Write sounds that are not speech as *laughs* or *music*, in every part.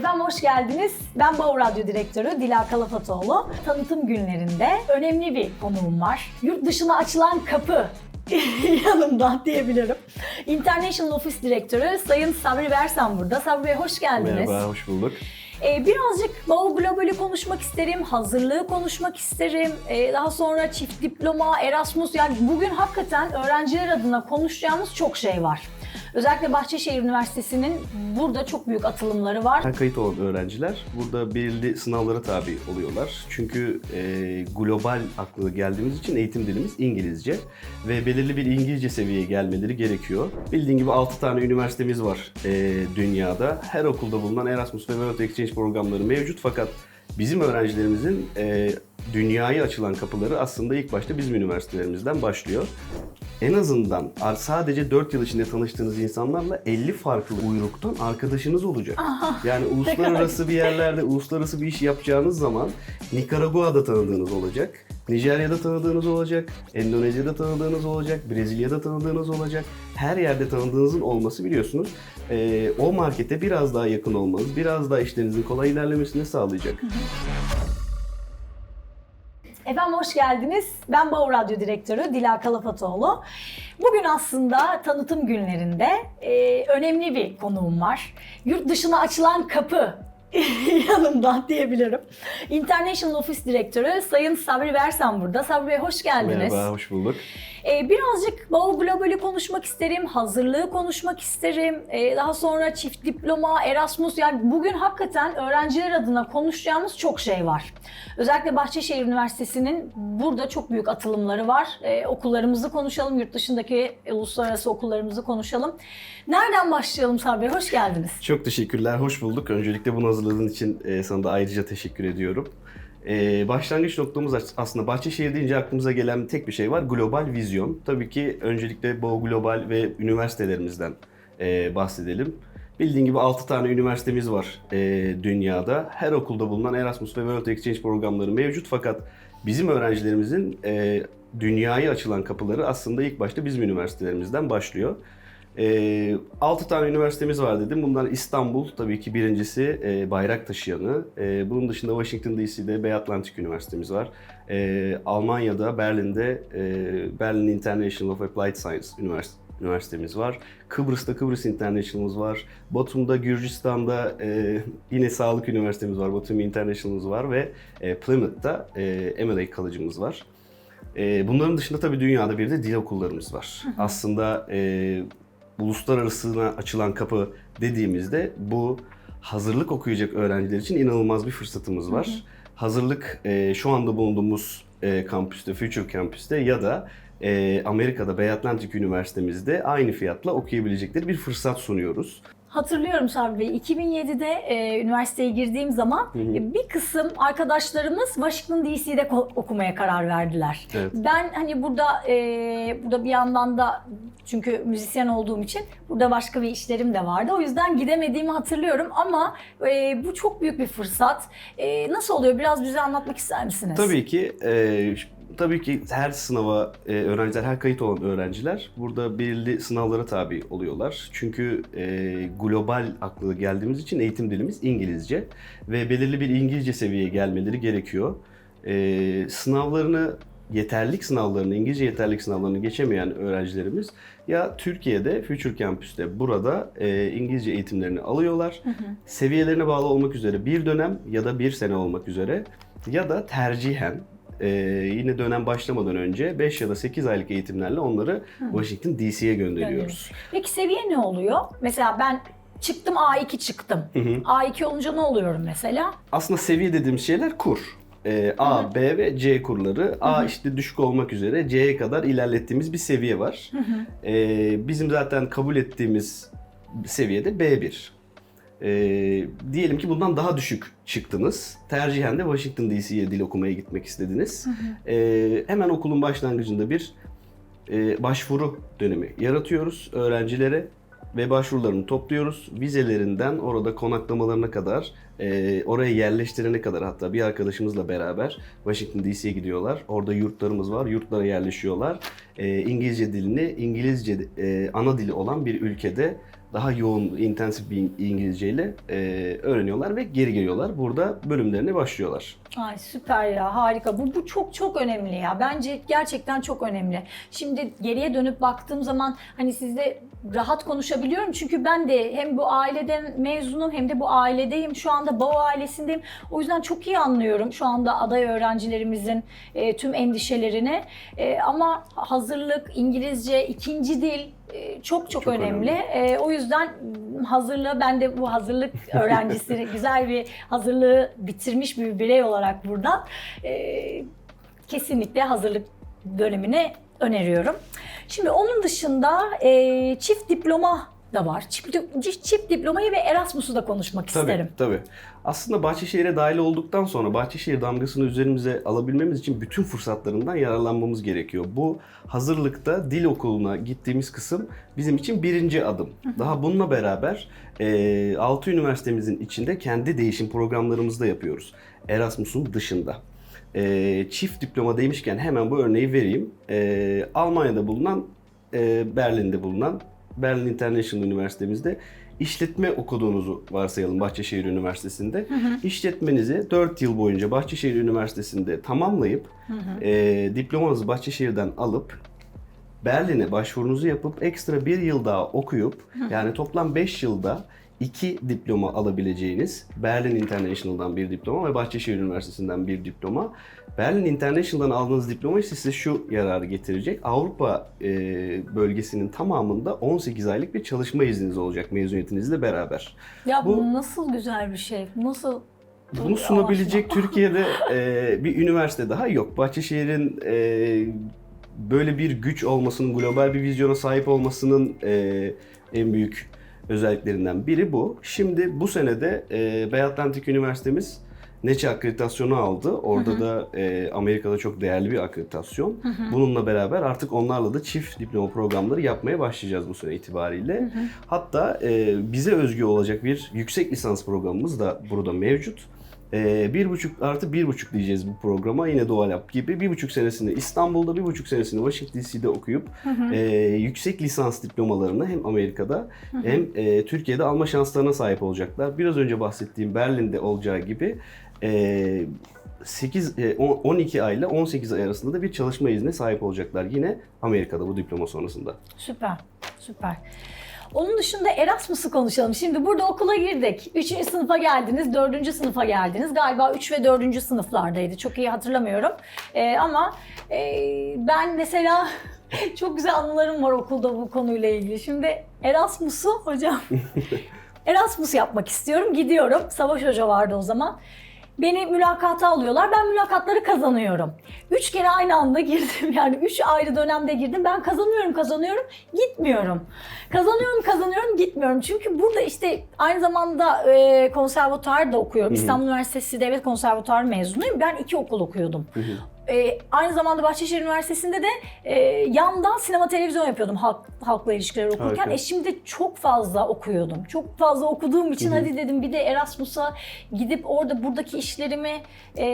Efendim hoş geldiniz. Ben Bağ Radyo Direktörü Dila Kalafatoğlu. Tanıtım günlerinde önemli bir konuğum var. Yurt dışına açılan kapı *laughs* yanımda diyebilirim. International Office Direktörü Sayın Sabri Bersan burada. Sabri Bey hoş geldiniz. Merhaba, hoş bulduk. Ee, birazcık Bağ Global'i konuşmak isterim, hazırlığı konuşmak isterim. Ee, daha sonra çift diploma, Erasmus yani bugün hakikaten öğrenciler adına konuşacağımız çok şey var. Özellikle Bahçeşehir Üniversitesi'nin burada çok büyük atılımları var. Her kayıt olan öğrenciler burada belirli sınavlara tabi oluyorlar. Çünkü e, global aklına geldiğimiz için eğitim dilimiz İngilizce ve belirli bir İngilizce seviyeye gelmeleri gerekiyor. Bildiğin gibi 6 tane üniversitemiz var e, dünyada. Her okulda bulunan Erasmus ve World Exchange programları mevcut fakat bizim öğrencilerimizin e, dünyaya açılan kapıları aslında ilk başta bizim üniversitelerimizden başlıyor. En azından sadece 4 yıl içinde tanıştığınız insanlarla 50 farklı uyruktan arkadaşınız olacak. Yani uluslararası bir yerlerde uluslararası bir iş yapacağınız zaman Nikaragua'da tanıdığınız olacak. Nijerya'da tanıdığınız olacak, Endonezya'da tanıdığınız olacak, Brezilya'da tanıdığınız olacak. Her yerde tanıdığınızın olması biliyorsunuz e, o markete biraz daha yakın olmanız, biraz daha işlerinizin kolay ilerlemesini sağlayacak. Efendim hoş geldiniz. Ben Bağ Radyo Direktörü Dila Kalafatoğlu. Bugün aslında tanıtım günlerinde e, önemli bir konuğum var. Yurt dışına açılan kapı *laughs* yanımda diyebilirim. International Office Direktörü Sayın Sabri Bersan burada. Sabri Bey hoş geldiniz. Merhaba, hoş bulduk. Ee, birazcık Bağ Global'i konuşmak isterim, hazırlığı konuşmak isterim. Ee, daha sonra çift diploma, Erasmus yani bugün hakikaten öğrenciler adına konuşacağımız çok şey var. Özellikle Bahçeşehir Üniversitesi'nin burada çok büyük atılımları var. Ee, okullarımızı konuşalım, yurt dışındaki uluslararası okullarımızı konuşalım. Nereden başlayalım Sabri Bey? Hoş geldiniz. Çok teşekkürler, hoş bulduk. Öncelikle bunu hazırladığın için e, sana da ayrıca teşekkür ediyorum. E, başlangıç noktamız aslında Bahçeşehir deyince aklımıza gelen tek bir şey var. Global vizyon. Tabii ki öncelikle bu global ve üniversitelerimizden e, bahsedelim. Bildiğin gibi 6 tane üniversitemiz var e, dünyada. Her okulda bulunan Erasmus ve World Exchange programları mevcut fakat bizim öğrencilerimizin e, dünyaya açılan kapıları aslında ilk başta bizim üniversitelerimizden başlıyor. E, 6 tane üniversitemiz var dedim. Bunlar İstanbul tabii ki birincisi e, bayrak taşıyanı. E, bunun dışında Washington DC'de Bay Atlantic Üniversitemiz var. E, Almanya'da Berlin'de e, Berlin International of Applied Science Üniversitesi üniversitemiz var. Kıbrıs'ta Kıbrıs International'ımız var. Batum'da Gürcistan'da e, yine Sağlık Üniversitemiz var. Batum International'ımız var ve e, Plymouth'ta e, MLA College'ımız var. E, bunların dışında tabii dünyada bir de dil okullarımız var. Aslında e, uluslararasına açılan kapı dediğimizde bu hazırlık okuyacak öğrenciler için inanılmaz bir fırsatımız var. Hı hı. Hazırlık e, şu anda bulunduğumuz e, kampüste, Future Campus'te ya da e, Amerika'da Bay Atlantic Üniversitemizde aynı fiyatla okuyabilecekleri bir fırsat sunuyoruz. Hatırlıyorum Sabri Bey, 2007'de e, üniversiteye girdiğim zaman Hı hı. bir kısım arkadaşlarımız Washington DC'de okumaya karar verdiler. Evet. Ben hani burada e, burada bir yandan da çünkü müzisyen olduğum için burada başka bir işlerim de vardı. O yüzden gidemediğimi hatırlıyorum ama e, bu çok büyük bir fırsat. E, nasıl oluyor? Biraz bize anlatmak ister misiniz? Tabii ki e, tabii ki her sınava e, öğrenciler, her kayıt olan öğrenciler burada belirli sınavlara tabi oluyorlar. Çünkü e, global aklına geldiğimiz için eğitim dilimiz İngilizce ve belirli bir İngilizce seviyeye gelmeleri gerekiyor. E, sınavlarını yeterlik sınavlarını, İngilizce yeterlik sınavlarını geçemeyen öğrencilerimiz ya Türkiye'de Future Campus'te burada e, İngilizce eğitimlerini alıyorlar. Hı hı. Seviyelerine bağlı olmak üzere bir dönem ya da bir sene olmak üzere ya da tercihen e, yine dönem başlamadan önce 5 ya da 8 aylık eğitimlerle onları Washington DC'ye gönderiyoruz. Peki seviye ne oluyor? Mesela ben çıktım A2 çıktım. Hı hı. A2 olunca ne oluyorum mesela? Aslında seviye dediğimiz şeyler kur. E, A, B ve C kurları. A işte düşük olmak üzere C'ye kadar ilerlettiğimiz bir seviye var. E, bizim zaten kabul ettiğimiz seviyede B1. E, diyelim ki bundan daha düşük çıktınız. Tercihen de Washington DC'ye dil okumaya gitmek istediniz. E, hemen okulun başlangıcında bir e, başvuru dönemi yaratıyoruz öğrencilere ve başvurularını topluyoruz. Vizelerinden orada konaklamalarına kadar, e, oraya yerleştirene kadar hatta bir arkadaşımızla beraber Washington DC'ye gidiyorlar. Orada yurtlarımız var, yurtlara yerleşiyorlar. E, İngilizce dilini İngilizce e, ana dili olan bir ülkede daha yoğun, intensif bir İngilizceyle e, öğreniyorlar ve geri geliyorlar. Burada bölümlerine başlıyorlar. Ay süper ya harika. Bu, bu çok çok önemli ya. Bence gerçekten çok önemli. Şimdi geriye dönüp baktığım zaman hani sizle rahat konuşabiliyorum. Çünkü ben de hem bu aileden mezunum hem de bu ailedeyim. Şu anda BAO ailesindeyim. O yüzden çok iyi anlıyorum şu anda aday öğrencilerimizin e, tüm endişelerini. E, ama hazırlık, İngilizce, ikinci dil e, çok çok, Çok önemli. önemli. E, o yüzden hazırlığı ben de bu hazırlık *laughs* öğrencisi güzel bir hazırlığı bitirmiş bir birey olarak buradan e, kesinlikle hazırlık dönemini öneriyorum. Şimdi onun dışında e, çift diploma da var. Çift, çift diplomayı ve Erasmus'u da konuşmak isterim. Tabii tabii. Aslında Bahçeşehir'e dahil olduktan sonra Bahçeşehir damgasını üzerimize alabilmemiz için bütün fırsatlarından yararlanmamız gerekiyor. Bu hazırlıkta dil okuluna gittiğimiz kısım bizim için birinci adım. Daha bununla beraber e, 6 üniversitemizin içinde kendi değişim programlarımızı da yapıyoruz. Erasmus'un dışında. E, çift diploma demişken hemen bu örneği vereyim. E, Almanya'da bulunan, e, Berlin'de bulunan Berlin International Üniversitemizde işletme okuduğunuzu varsayalım Bahçeşehir Üniversitesi'nde. İşletmenizi 4 yıl boyunca Bahçeşehir Üniversitesi'nde tamamlayıp e, diplomanızı Bahçeşehir'den alıp Berlin'e başvurunuzu yapıp ekstra bir yıl daha okuyup yani toplam 5 yılda iki diploma alabileceğiniz Berlin International'dan bir diploma ve Bahçeşehir Üniversitesi'nden bir diploma. Berlin International'dan aldığınız diploma ise size şu yararı getirecek. Avrupa e, bölgesinin tamamında 18 aylık bir çalışma izniniz olacak mezuniyetinizle beraber. Ya bu, Bu- nasıl güzel bir şey. Nasıl Bunu sunabilecek Türkiye'de *laughs* e, bir üniversite daha yok. Bahçeşehir'in e, böyle bir güç olmasının, global bir vizyona sahip olmasının e, en büyük özelliklerinden biri bu. Şimdi bu senede e, Bay Atlantik Üniversitemiz NEÇE akreditasyonu aldı. Orada da e, Amerika'da çok değerli bir akreditasyon. Bununla beraber artık onlarla da çift diploma programları yapmaya başlayacağız bu sene itibariyle. Hatta e, bize özgü olacak bir yüksek lisans programımız da burada mevcut. E, bir buçuk artı bir buçuk diyeceğiz bu programa yine Doğal Yap gibi. Bir buçuk senesini İstanbul'da, bir buçuk senesini Washington DC'de okuyup e, yüksek lisans diplomalarını hem Amerika'da hem e, Türkiye'de alma şanslarına sahip olacaklar. Biraz önce bahsettiğim Berlin'de olacağı gibi e, 8 e, on- 12 ay ile 18 ay arasında da bir çalışma iznine sahip olacaklar yine Amerika'da bu diploma sonrasında. Süper, süper. Onun dışında Erasmus'u konuşalım. Şimdi burada okula girdik. Üçüncü sınıfa geldiniz, dördüncü sınıfa geldiniz. Galiba üç ve dördüncü sınıflardaydı. Çok iyi hatırlamıyorum. Ee, ama e, ben mesela *laughs* çok güzel anılarım var okulda bu konuyla ilgili. Şimdi Erasmus'u hocam, *laughs* Erasmus yapmak istiyorum. Gidiyorum. Savaş Hoca vardı o zaman. Beni mülakata alıyorlar. Ben mülakatları kazanıyorum. Üç kere aynı anda girdim. *laughs* Yani üç ayrı dönemde girdim. Ben kazanıyorum, kazanıyorum, gitmiyorum. Kazanıyorum, kazanıyorum, gitmiyorum. Çünkü burada işte aynı zamanda e, konservatuar da okuyorum. İstanbul Üniversitesi Devlet Konservatuarı mezunuyum. Ben iki okul okuyordum. E, aynı zamanda Bahçeşehir Üniversitesi'nde de e, yandan sinema televizyon yapıyordum halk, halkla ilişkiler okurken. Harika. E şimdi çok fazla okuyordum. Çok fazla okuduğum için hadi dedim bir de Erasmus'a gidip orada buradaki işlerimi e,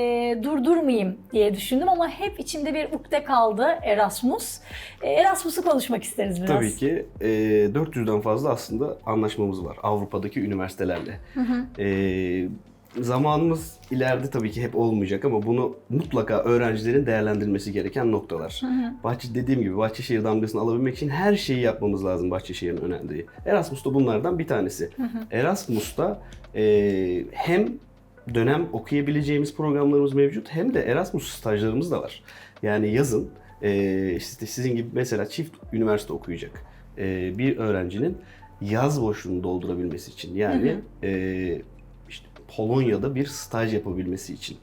durdurmayayım diye düşündüm ama hep içimde bir ukde kaldı Erasmus. E, Erasmus'u konuşmak isteriz biraz. Tabii ki e, 400'den fazla aslında anlaşmamız var Avrupa'daki üniversitelerle. E, zamanımız ileride tabii ki hep olmayacak ama bunu mutlaka öğrencilerin değerlendirmesi gereken noktalar. Bahçe dediğim gibi Bahçeşehir damgasını alabilmek için her şeyi yapmamız lazım Bahçeşehir'in önerdiği. Erasmus da bunlardan bir tanesi. Erasmus'ta e, hem dönem okuyabileceğimiz programlarımız mevcut hem de Erasmus stajlarımız da var. Yani yazın e, işte sizin gibi mesela çift üniversite okuyacak e, bir öğrencinin yaz boşluğunu doldurabilmesi için yani e, işte Polonya'da bir staj yapabilmesi için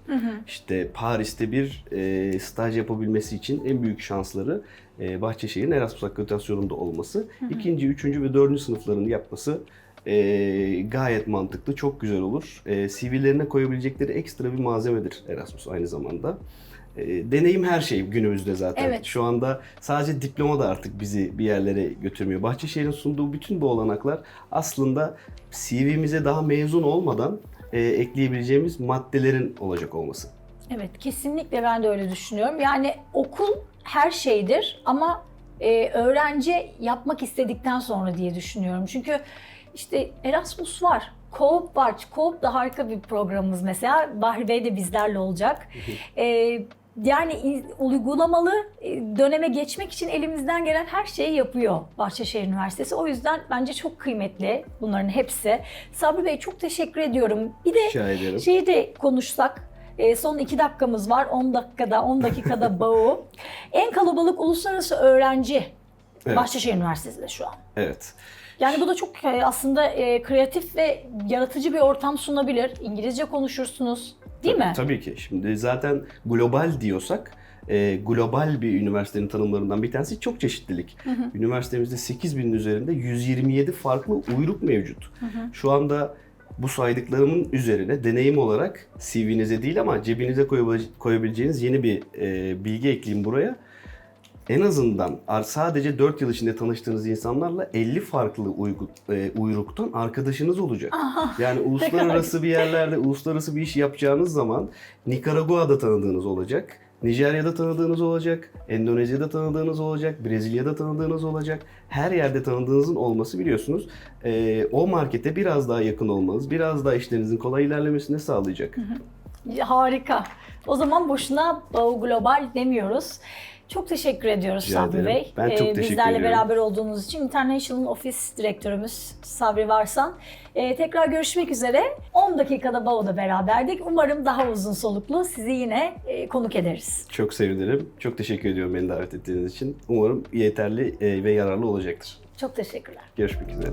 işte Paris'te bir e, staj yapabilmesi için en büyük şansları e, Bahçeşehir'in Erasmus akreditasyonunda olması. İkinci, üçüncü ve dördüncü sınıflarını yapması e, gayet mantıklı, çok güzel olur. E, CV'lerine koyabilecekleri ekstra bir malzemedir Erasmus aynı zamanda. E, deneyim her şey günümüzde zaten. Evet. Şu anda sadece diploma da artık bizi bir yerlere götürmüyor. Bahçeşehir'in sunduğu bütün bu olanaklar aslında CV'mize daha mezun olmadan e, ekleyebileceğimiz maddelerin olacak olması. Evet, kesinlikle ben de öyle düşünüyorum. Yani okul her şeydir ama e, öğrenci yapmak istedikten sonra diye düşünüyorum. Çünkü İşte Erasmus var. Coop var. Coop da harika bir programımız mesela. Bahri Bey de bizlerle olacak. Ee, yani uygulamalı e, döneme geçmek için elimizden gelen her şeyi yapıyor Bahçeşehir Üniversitesi. O yüzden bence çok kıymetli bunların hepsi. Sabri Bey çok teşekkür ediyorum. Bir de şeyi de konuşsak. e, son iki dakikamız var. 10 dakikada, 10 dakikada *laughs* bağı. En kalabalık uluslararası öğrenci Evet. Bahçeşehir Üniversitesi'de şu an. Evet. Yani bu da çok e, aslında e, kreatif ve yaratıcı bir ortam sunabilir. İngilizce konuşursunuz. Değil mi? Tabii ki. Şimdi zaten global diyorsak e, global bir üniversitenin tanımlarından bir tanesi çok çeşitlilik. Üniversitemizde 8000'in üzerinde 127 farklı uyruk mevcut. Şu anda bu saydıklarımın üzerine deneyim olarak CV'nize değil ama cebinize koyabil- koyabileceğiniz yeni bir e, bilgi ekleyeyim buraya. En azından sadece 4 yıl içinde tanıştığınız insanlarla 50 farklı uygu, e, uyruktan arkadaşınız olacak. Yani *laughs* uluslararası bir yerlerde uluslararası bir iş yapacağınız zaman Nikaragua'da tanıdığınız olacak. Nijerya'da tanıdığınız olacak, Endonezya'da tanıdığınız olacak, Brezilya'da tanıdığınız olacak. Her yerde tanıdığınızın olması biliyorsunuz e, o markete biraz daha yakın olmanız, biraz daha işlerinizin kolay ilerlemesini sağlayacak. Harika. O zaman boşuna Global demiyoruz. Çok teşekkür ediyoruz Rica Sabri ederim. Bey. Ben çok teşekkür Bizlerle ediyorum. beraber olduğunuz için International Office Direktörümüz Sabri Varsan. Ee, tekrar görüşmek üzere. 10 dakikada Bağ'da beraberdik. Umarım daha uzun soluklu sizi yine e, konuk ederiz. Çok sevinirim. Çok teşekkür ediyorum beni davet ettiğiniz için. Umarım yeterli e, ve yararlı olacaktır. Çok teşekkürler. Görüşmek üzere.